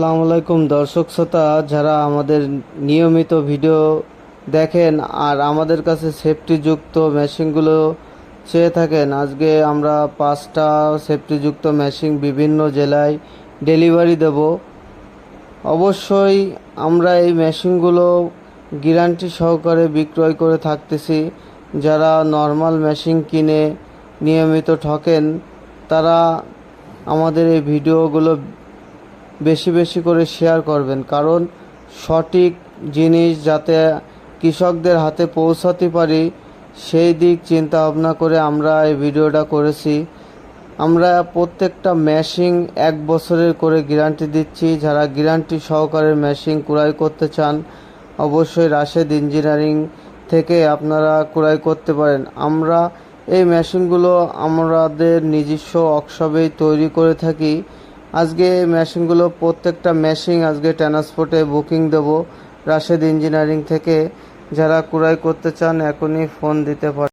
আসসালামু আলাইকুম দর্শক শ্রোতা, যারা আমাদের নিয়মিত ভিডিও দেখেন আর আমাদের কাছে সেফটিযুক্ত মেশিনগুলো চেয়ে থাকেন, আজকে আমরা পাঁচটা সেফটিযুক্ত মেশিন বিভিন্ন জেলায় ডেলিভারি দেব। অবশ্যই আমরা এই মেশিনগুলো গ্যারান্টি সহকারে বিক্রয় করে থাকতেছি। যারা নর্মাল মেশিন কিনে নিয়মিত ঠকেন, তারা আমাদের এই ভিডিওগুলো বেশি বেশি করে শেয়ার করবেন। কারণ সঠিক জিনিস যাতে কৃষকদের হাতে পৌঁছাতে পারি, সেই দিক চিন্তা ভাবনা করে আমরা এই ভিডিওটা করেছি। আমরা প্রত্যেকটা মেশিন এক বছরের করে গ্যারান্টি দিচ্ছি। যারা গ্যারান্টি সহকারে মেশিন ক্রয় করতে চান, অবশ্যই রাশেদ ইঞ্জিনিয়ারিং থেকে আপনারা ক্রয় করতে পারেন। আমরা এই মেশিনগুলো আমাদের নিজস্ব ওয়ার্কশপেই তৈরি করে থাকি। আজকে এই মেশিনগুলো প্রত্যেকটা মেশিন আজকে ট্রান্সপোর্টে বুকিং দেব। রাশেদ ইঞ্জিনিয়ারিং থেকে যারা ক্রয় করতে চান এখনই ফোন দিতে পারেন।